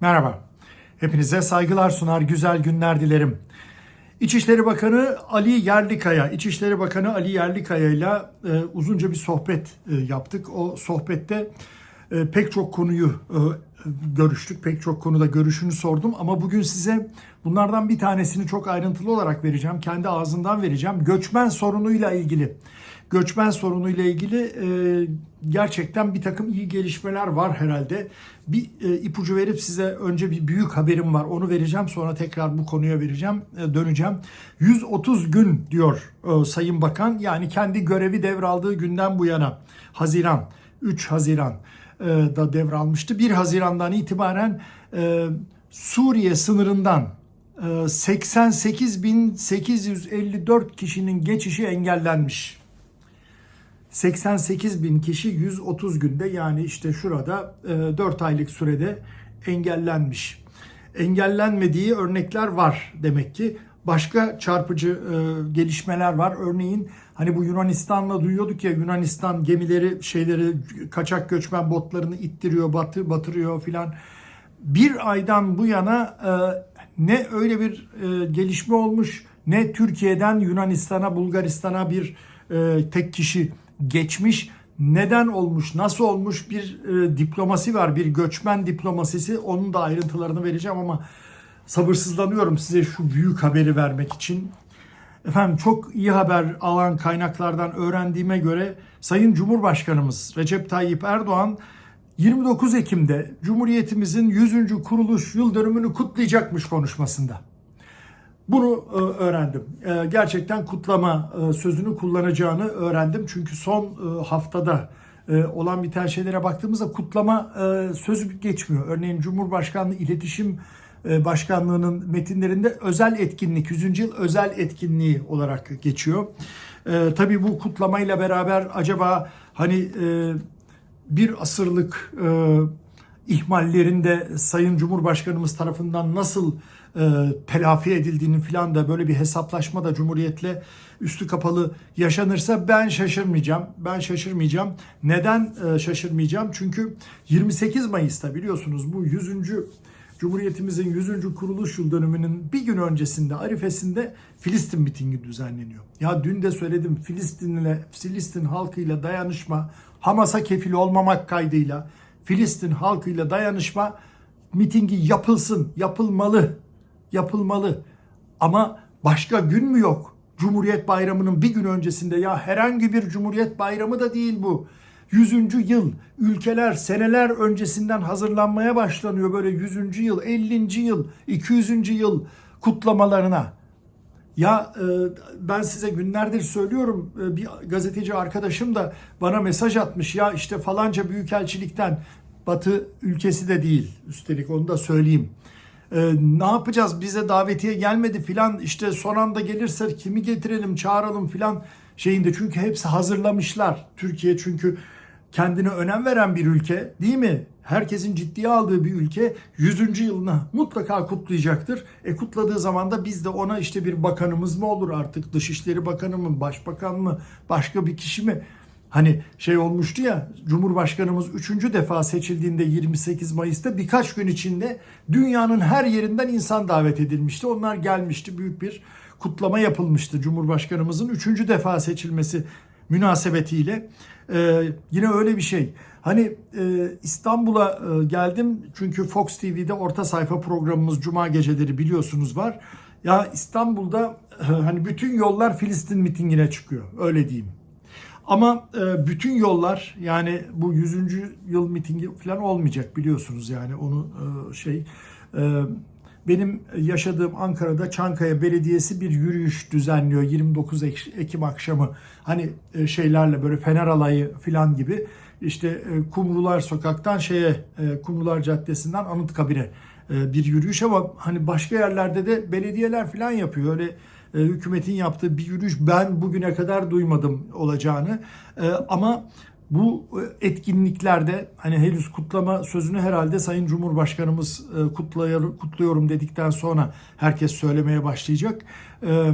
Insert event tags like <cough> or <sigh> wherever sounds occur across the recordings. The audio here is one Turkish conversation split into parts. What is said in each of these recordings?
Merhaba. Hepinize saygılar sunar, güzel günler dilerim. İçişleri Bakanı Ali Yerlikaya, İçişleri Bakanı Ali Yerlikaya ile e, uzunca bir sohbet e, yaptık. O sohbette e, pek çok konuyu e, görüştük, pek çok konuda görüşünü sordum. Ama bugün size bunlardan bir tanesini çok ayrıntılı olarak vereceğim. Kendi ağzından vereceğim. Göçmen sorunuyla ilgili. Göçmen sorunuyla ilgili e, gerçekten bir takım iyi gelişmeler var herhalde. Bir e, ipucu verip size önce bir büyük haberim var. Onu vereceğim sonra tekrar bu konuya vereceğim, e, döneceğim. 130 gün diyor e, Sayın Bakan. Yani kendi görevi devraldığı günden bu yana Haziran, 3 Haziran e, da devralmıştı. 1 Haziran'dan itibaren e, Suriye sınırından e, 88.854 kişinin geçişi engellenmiş. 88 bin kişi 130 günde yani işte şurada 4 aylık sürede engellenmiş. Engellenmediği örnekler var demek ki. Başka çarpıcı e, gelişmeler var. Örneğin hani bu Yunanistan'la duyuyorduk ya Yunanistan gemileri şeyleri kaçak göçmen botlarını ittiriyor, batı, batırıyor filan. Bir aydan bu yana e, ne öyle bir e, gelişme olmuş ne Türkiye'den Yunanistan'a, Bulgaristan'a bir e, tek kişi geçmiş. Neden olmuş, nasıl olmuş bir e, diplomasi var, bir göçmen diplomasisi. Onun da ayrıntılarını vereceğim ama sabırsızlanıyorum size şu büyük haberi vermek için. Efendim çok iyi haber alan kaynaklardan öğrendiğime göre Sayın Cumhurbaşkanımız Recep Tayyip Erdoğan 29 Ekim'de Cumhuriyetimizin 100. kuruluş yıl dönümünü kutlayacakmış konuşmasında. Bunu e, öğrendim. E, gerçekten kutlama e, sözünü kullanacağını öğrendim. Çünkü son haftada olan biten şeylere baktığımızda kutlama sözü geçmiyor. Örneğin Cumhurbaşkanlığı İletişim Başkanlığı'nın metinlerinde özel etkinlik, 100. yıl özel etkinliği olarak geçiyor. Tabii bu kutlamayla beraber acaba hani bir asırlık ihmallerinde Sayın Cumhurbaşkanımız tarafından nasıl e, telafi edildiğini filan da böyle bir hesaplaşma da Cumhuriyet'le üstü kapalı yaşanırsa ben şaşırmayacağım. Ben şaşırmayacağım. Neden e, şaşırmayacağım? Çünkü 28 Mayıs'ta biliyorsunuz bu 100. Cumhuriyetimizin 100. kuruluş yıl dönümünün bir gün öncesinde Arifesinde Filistin mitingi düzenleniyor. Ya dün de söyledim Filistin'le Filistin halkıyla dayanışma Hamas'a kefil olmamak kaydıyla Filistin halkıyla dayanışma mitingi yapılsın, yapılmalı, yapılmalı. Ama başka gün mü yok? Cumhuriyet Bayramı'nın bir gün öncesinde ya herhangi bir Cumhuriyet Bayramı da değil bu. 100. yıl ülkeler seneler öncesinden hazırlanmaya başlanıyor böyle 100. yıl, 50. yıl, 200. yıl kutlamalarına. Ya e, ben size günlerdir söylüyorum e, bir gazeteci arkadaşım da bana mesaj atmış ya işte falanca büyükelçilikten Batı ülkesi de değil üstelik onu da söyleyeyim. E, ne yapacağız bize davetiye gelmedi filan işte son anda gelirse kimi getirelim çağıralım filan şeyinde çünkü hepsi hazırlamışlar. Türkiye çünkü kendine önem veren bir ülke değil mi? Herkesin ciddiye aldığı bir ülke 100. yılını mutlaka kutlayacaktır. E kutladığı zaman da biz de ona işte bir bakanımız mı olur artık Dışişleri Bakanı mı, Başbakan mı, başka bir kişi mi? Hani şey olmuştu ya Cumhurbaşkanımız 3. defa seçildiğinde 28 Mayıs'ta birkaç gün içinde dünyanın her yerinden insan davet edilmişti. Onlar gelmişti büyük bir kutlama yapılmıştı Cumhurbaşkanımızın 3. defa seçilmesi münasebetiyle. Ee, yine öyle bir şey. Hani e, İstanbul'a e, geldim çünkü Fox TV'de orta sayfa programımız Cuma geceleri biliyorsunuz var. Ya İstanbul'da e, hani bütün yollar Filistin mitingine çıkıyor öyle diyeyim. Ama e, bütün yollar yani bu 100. yıl mitingi falan olmayacak biliyorsunuz yani onu e, şey e, benim yaşadığım Ankara'da Çankaya Belediyesi bir yürüyüş düzenliyor 29 Ekim akşamı. Hani e, şeylerle böyle Fener Alayı falan gibi işte e, Kumrular Sokak'tan şeye e, Kumrular Caddesi'nden Anıtkabir'e bir yürüyüş ama hani başka yerlerde de belediyeler falan yapıyor. Öyle hükümetin yaptığı bir yürüyüş ben bugüne kadar duymadım olacağını. Ama bu e, etkinliklerde hani henüz kutlama sözünü herhalde Sayın Cumhurbaşkanımız e, kutlayar, kutluyorum dedikten sonra herkes söylemeye başlayacak. E,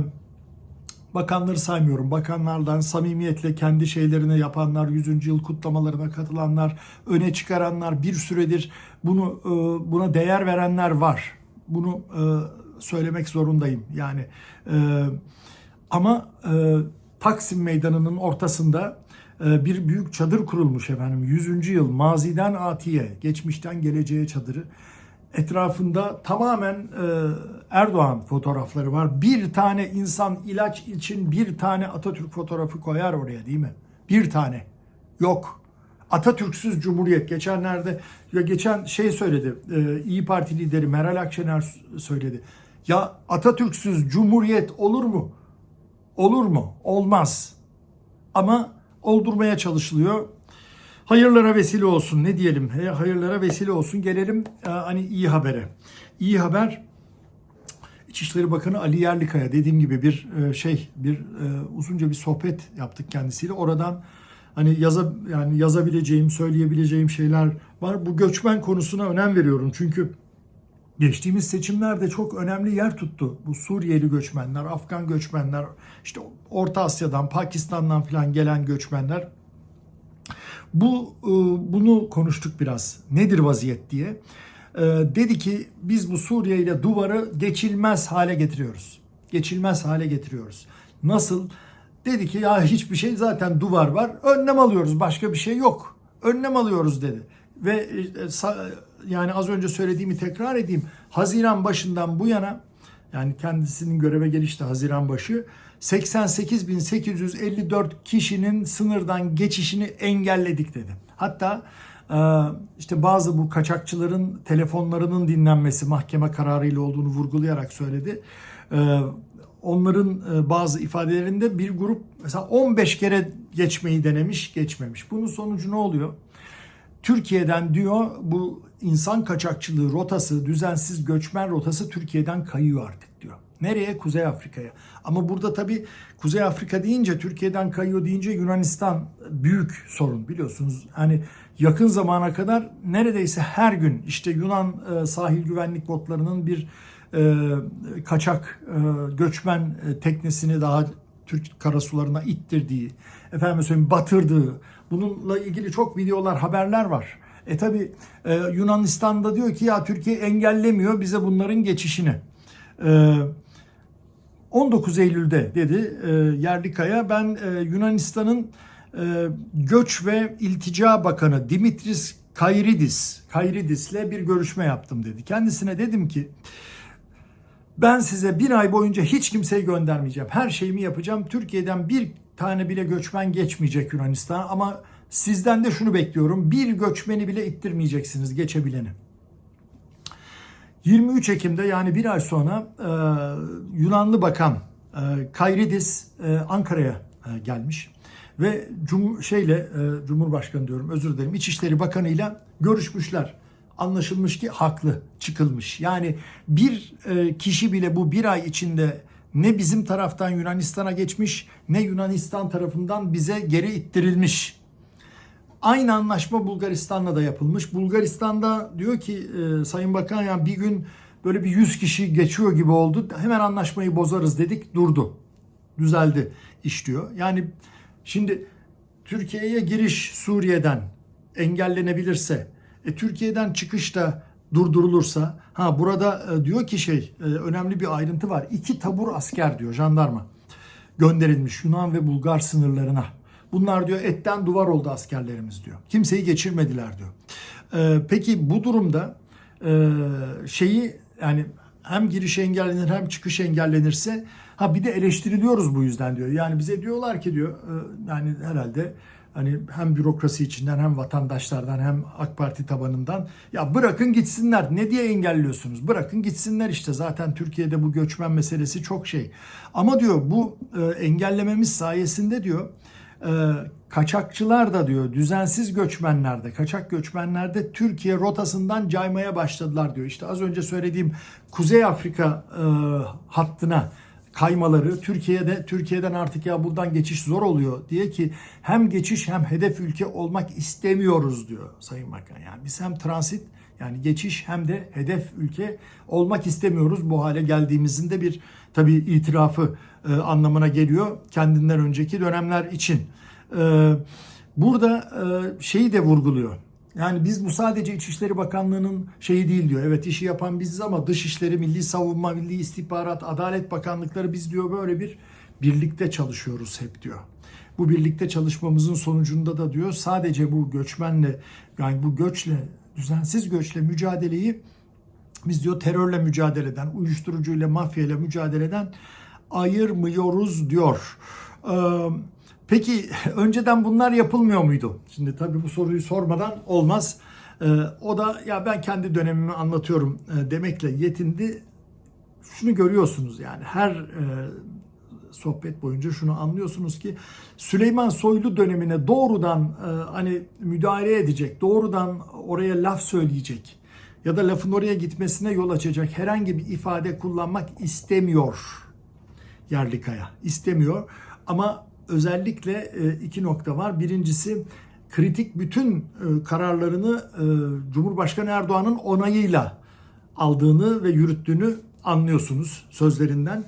bakanları saymıyorum. Bakanlardan samimiyetle kendi şeylerini yapanlar, 100. yıl kutlamalarına katılanlar, öne çıkaranlar, bir süredir bunu buna değer verenler var. Bunu söylemek zorundayım. Yani ama Taksim Meydanı'nın ortasında bir büyük çadır kurulmuş efendim. 100. yıl maziden atiye, geçmişten geleceğe çadırı. Etrafında tamamen e, Erdoğan fotoğrafları var. Bir tane insan ilaç için bir tane Atatürk fotoğrafı koyar oraya değil mi? Bir tane. Yok. Atatürk'süz Cumhuriyet. Geçenlerde ya geçen şey söyledi. E, İyi Parti lideri Meral Akşener söyledi. Ya Atatürk'süz Cumhuriyet olur mu? Olur mu? Olmaz. Ama oldurmaya çalışılıyor. Hayırlara vesile olsun ne diyelim? Hayırlara vesile olsun. Gelelim e, hani iyi habere. İyi haber İçişleri Bakanı Ali Yerlikaya dediğim gibi bir e, şey bir e, uzunca bir sohbet yaptık kendisiyle. Oradan hani yaza yani yazabileceğim, söyleyebileceğim şeyler var. Bu göçmen konusuna önem veriyorum. Çünkü geçtiğimiz seçimlerde çok önemli yer tuttu. Bu Suriyeli göçmenler, Afgan göçmenler, işte Orta Asya'dan, Pakistan'dan falan gelen göçmenler. Bu e, bunu konuştuk biraz. Nedir vaziyet diye. E, Dedi ki biz bu Suriye ile duvarı geçilmez hale getiriyoruz. Geçilmez hale getiriyoruz. Nasıl? Dedi ki ya hiçbir şey zaten duvar var. Önlem alıyoruz. Başka bir şey yok. Önlem alıyoruz dedi. Ve e, yani az önce söylediğimi tekrar edeyim. Haziran başından bu yana yani kendisinin göreve gelişti Haziran başı 88.854 kişinin sınırdan geçişini engelledik dedi. Hatta e, işte bazı bu kaçakçıların telefonlarının dinlenmesi mahkeme kararıyla olduğunu vurgulayarak söyledi. E, Onların e, bazı ifadelerinde bir grup mesela 15 kere geçmeyi denemiş, geçmemiş. Bunun sonucu ne oluyor? Türkiye'den diyor bu insan kaçakçılığı rotası, düzensiz göçmen rotası Türkiye'den kayıyor artık diyor. Nereye? Kuzey Afrika'ya. Ama burada tabii Kuzey Afrika deyince, Türkiye'den kayıyor deyince Yunanistan büyük sorun biliyorsunuz. Hani yakın zamana kadar neredeyse her gün işte Yunan e, sahil güvenlik botlarının bir e, kaçak e, göçmen teknesini daha Türk karasularına ittirdiği, efendim söyleyeyim batırdığı, bununla ilgili çok videolar, haberler var. E tabi e, Yunanistan'da diyor ki ya Türkiye engellemiyor bize bunların geçişini. E, 19 Eylül'de dedi e, Yerlikaya ben e, Yunanistan'ın e, Göç ve İltica Bakanı Dimitris Kayridis Kayridis'le bir görüşme yaptım dedi. Kendisine dedim ki ben size bir ay boyunca hiç kimseyi göndermeyeceğim. Her şeyimi yapacağım. Türkiye'den bir tane bile göçmen geçmeyecek Yunanistan ama sizden de şunu bekliyorum. Bir göçmeni bile ittirmeyeceksiniz geçebileni. 23 Ekim'de yani bir ay sonra e, Yunanlı Bakan e, Kayridis e, Ankara'ya e, gelmiş ve cum şeyle e, Cumhurbaşkanı diyorum özür dilerim İçişleri Bakanı ile görüşmüşler. Anlaşılmış ki haklı çıkılmış. Yani bir e, kişi bile bu bir ay içinde ne bizim taraftan Yunanistan'a geçmiş ne Yunanistan tarafından bize geri ittirilmiş. Aynı anlaşma Bulgaristan'la da yapılmış. Bulgaristan'da diyor ki e, Sayın Bakan yani bir gün böyle bir 100 kişi geçiyor gibi oldu. Hemen anlaşmayı bozarız dedik durdu. Düzeldi iş diyor. Yani şimdi Türkiye'ye giriş Suriye'den engellenebilirse, e, Türkiye'den çıkış da durdurulursa, ha burada e, diyor ki şey e, önemli bir ayrıntı var. İki tabur asker diyor jandarma gönderilmiş Yunan ve Bulgar sınırlarına. Bunlar diyor etten duvar oldu askerlerimiz diyor. Kimseyi geçirmediler diyor. Ee, peki bu durumda e, şeyi yani hem giriş engellenir hem çıkış engellenirse ha bir de eleştiriliyoruz bu yüzden diyor. Yani bize diyorlar ki diyor e, yani herhalde hani hem bürokrasi içinden hem vatandaşlardan hem AK Parti tabanından ya bırakın gitsinler ne diye engelliyorsunuz bırakın gitsinler işte zaten Türkiye'de bu göçmen meselesi çok şey ama diyor bu e, engellememiz sayesinde diyor e, kaçakçılar da diyor düzensiz göçmenlerde, kaçak göçmenlerde Türkiye rotasından caymaya başladılar diyor. İşte az önce söylediğim Kuzey Afrika e, hattına kaymaları Türkiye'de Türkiye'den artık ya buradan geçiş zor oluyor diye ki hem geçiş hem hedef ülke olmak istemiyoruz diyor Sayın Bakan. Yani biz hem transit Yani geçiş hem de hedef ülke olmak istemiyoruz. Bu hale geldiğimizin de bir tabii itirafı e, anlamına geliyor kendinden önceki dönemler için. E, burada e, şeyi de vurguluyor. Yani biz bu sadece İçişleri Bakanlığı'nın şeyi değil diyor. Evet işi yapan biziz ama Dışişleri, Milli Savunma, Milli İstihbarat, Adalet Bakanlıkları biz diyor böyle bir birlikte çalışıyoruz hep diyor. Bu birlikte çalışmamızın sonucunda da diyor sadece bu göçmenle yani bu göçle düzensiz göçle mücadeleyi biz diyor terörle mücadeleden, uyuşturucuyla, mafyayla mücadeleden ayırmıyoruz diyor. Ee, peki <laughs> önceden bunlar yapılmıyor muydu? Şimdi tabii bu soruyu sormadan olmaz. Ee, o da ya ben kendi dönemimi anlatıyorum e, demekle yetindi. Şunu görüyorsunuz yani her e, sohbet boyunca şunu anlıyorsunuz ki Süleyman Soylu dönemine doğrudan e, hani müdahale edecek, doğrudan oraya laf söyleyecek ya da lafın oraya gitmesine yol açacak herhangi bir ifade kullanmak istemiyor Yerlikaya. istemiyor ama özellikle e, iki nokta var. Birincisi kritik bütün e, kararlarını e, Cumhurbaşkanı Erdoğan'ın onayıyla aldığını ve yürüttüğünü anlıyorsunuz sözlerinden.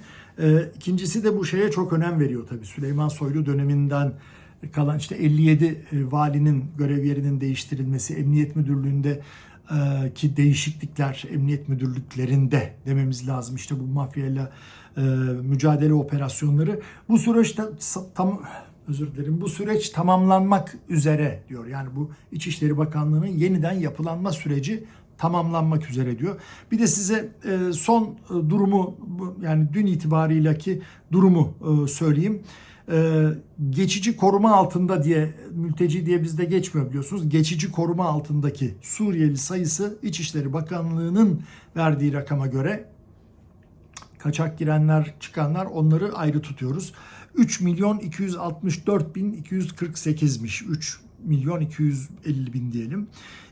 İkincisi de bu şeye çok önem veriyor tabii. Süleyman Soylu döneminden kalan işte 57 e, valinin görev yerinin değiştirilmesi, Emniyet Müdürlüğü'nde ki değişiklikler emniyet müdürlüklerinde dememiz lazım. İşte bu mafyayla e, mücadele operasyonları bu süreçte tam özür dilerim bu süreç tamamlanmak üzere diyor. Yani bu İçişleri Bakanlığı'nın yeniden yapılanma süreci tamamlanmak üzere diyor. Bir de size e, son e, durumu yani dün itibarıyla ki durumu söyleyeyim. Geçici koruma altında diye mülteci diye bizde geçmiyor biliyorsunuz. Geçici koruma altındaki Suriyeli sayısı İçişleri Bakanlığı'nın verdiği rakama göre kaçak girenler çıkanlar onları ayrı tutuyoruz. 3 milyon 264 bin 248'miş. 3 milyon 250 bin diyelim.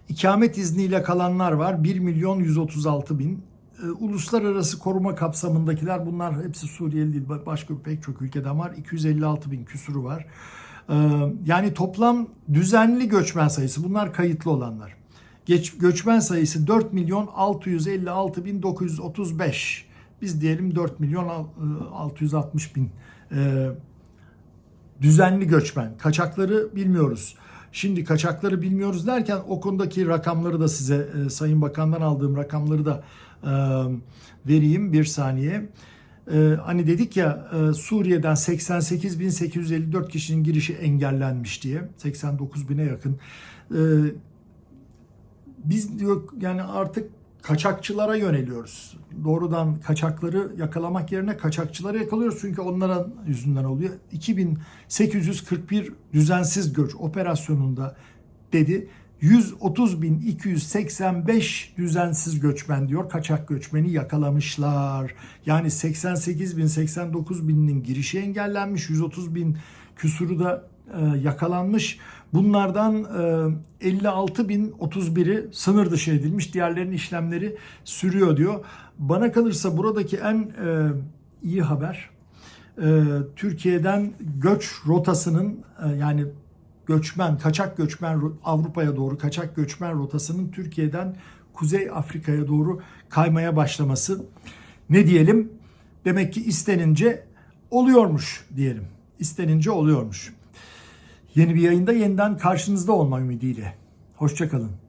İkamet izniyle kalanlar var. 1 milyon 136 bin. Ee, Uluslararası koruma kapsamındakiler bunlar hepsi Suriyeli değil başka pek çok ülkeden var. 256 bin küsuru var. Ee, Yani toplam düzenli göçmen sayısı bunlar kayıtlı olanlar. Geç, göçmen sayısı 4 milyon 656 bin 935. Biz diyelim 4 milyon al- e, 660 bin e, düzenli göçmen. Kaçakları bilmiyoruz. Şimdi kaçakları bilmiyoruz derken o konudaki rakamları da size e, Sayın Bakan'dan aldığım rakamları da vereyim bir saniye. Hani dedik ya e, Suriye'den 88.854 kişinin girişi engellenmiş diye 89 bine yakın. Biz diyor yani artık kaçakçılara yöneliyoruz. Doğrudan kaçakları yakalamak yerine kaçakçıları yakalıyoruz çünkü onların yüzünden oluyor. 2841 düzensiz göç operasyonunda dedi 130.285 düzensiz göçmen diyor kaçak göçmeni yakalamışlar. Yani 88 bin 89 binin girişi engellenmiş 130 bin küsuru da e, yakalanmış. Bunlardan e, 56 bin 31'i sınır dışı edilmiş. Diğerlerinin işlemleri sürüyor diyor. Bana kalırsa buradaki en e, iyi haber e, Türkiye'den göç rotasının e, yani göçmen, kaçak göçmen Avrupa'ya doğru kaçak göçmen rotasının Türkiye'den Kuzey Afrika'ya doğru kaymaya başlaması. Ne diyelim? Demek ki istenince oluyormuş diyelim. İstenince oluyormuş. Yeni bir yayında yeniden karşınızda olma ümidiyle. Hoşçakalın.